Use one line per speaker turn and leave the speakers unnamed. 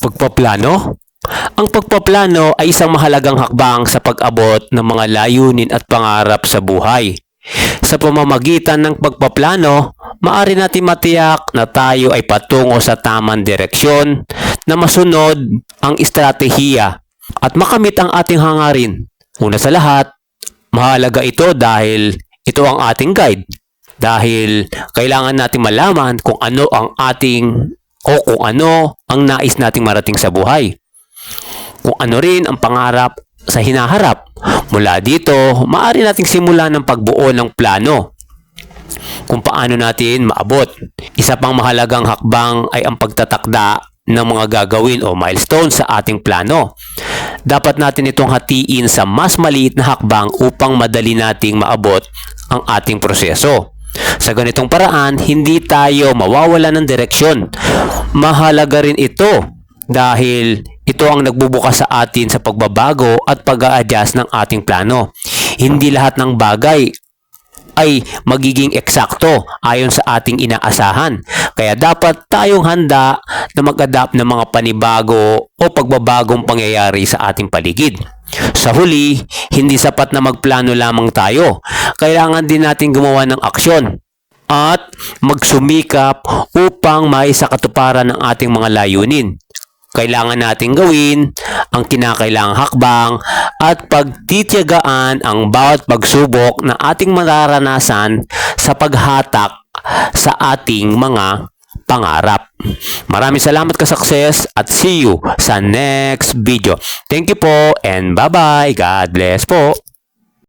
Pagpaplano? Ang pagpaplano ay isang mahalagang hakbang sa pag-abot ng mga layunin at pangarap sa buhay. Sa pamamagitan ng pagpaplano, maaari natin matiyak na tayo ay patungo sa tamang direksyon na masunod ang estratehiya at makamit ang ating hangarin. Una sa lahat, mahalaga ito dahil ito ang ating guide. Dahil kailangan natin malaman kung ano ang ating o kung ano ang nais nating marating sa buhay. Kung ano rin ang pangarap sa hinaharap. Mula dito, maaari nating simulan ng pagbuo ng plano kung paano natin maabot. Isa pang mahalagang hakbang ay ang pagtatakda ng mga gagawin o milestone sa ating plano. Dapat natin itong hatiin sa mas maliit na hakbang upang madali nating maabot ang ating proseso. Sa ganitong paraan, hindi tayo mawawala ng direksyon. Mahalaga rin ito dahil ito ang nagbubukas sa atin sa pagbabago at pag-a-adjust ng ating plano. Hindi lahat ng bagay ay magiging eksakto ayon sa ating inaasahan. Kaya dapat tayong handa na mag-adapt ng mga panibago o pagbabagong pangyayari sa ating paligid. Sa huli, hindi sapat na magplano lamang tayo. Kailangan din natin gumawa ng aksyon at magsumikap upang may sa katuparan ng ating mga layunin. Kailangan nating gawin ang kinakailangang hakbang at pagtitiyagaan ang bawat pagsubok na ating mararanasan sa paghatak sa ating mga pangarap. Maraming salamat ka success at see you sa next video. Thank you po and bye-bye. God bless po.